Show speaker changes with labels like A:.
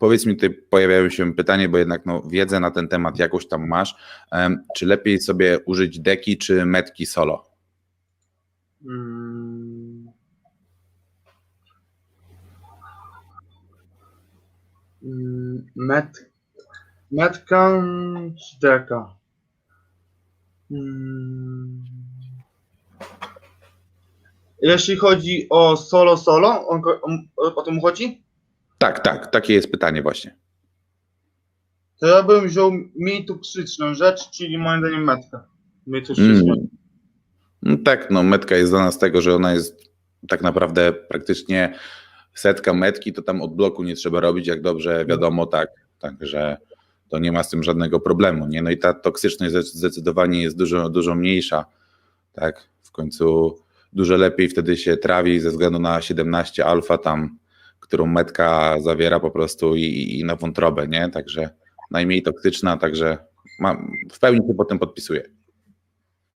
A: Powiedz mi, tutaj pojawiają się pytanie, bo jednak no, wiedzę na ten temat jakąś tam masz. Czy lepiej sobie użyć deki czy metki solo?
B: Mm. Mm, Met, metka czy deka? Mm. Jeśli chodzi o solo solo, on, on, o to mu chodzi?
A: Tak, tak, takie jest pytanie właśnie.
B: To ja bym wziął mniej toksyczną rzecz, czyli moim zdaniem metkę. Mniej toksyczną.
A: Mm. No tak, no metka jest znana z tego, że ona jest tak naprawdę praktycznie setka metki, to tam od bloku nie trzeba robić, jak dobrze wiadomo, tak, także to nie ma z tym żadnego problemu, nie? No i ta toksyczność zde- zdecydowanie jest dużo, dużo mniejsza, tak, w końcu dużo lepiej wtedy się trawi ze względu na 17 alfa tam, którą metka zawiera po prostu i, i na wątrobę, nie? Także najmniej toksyczna, także mam, w pełni się potem podpisuję.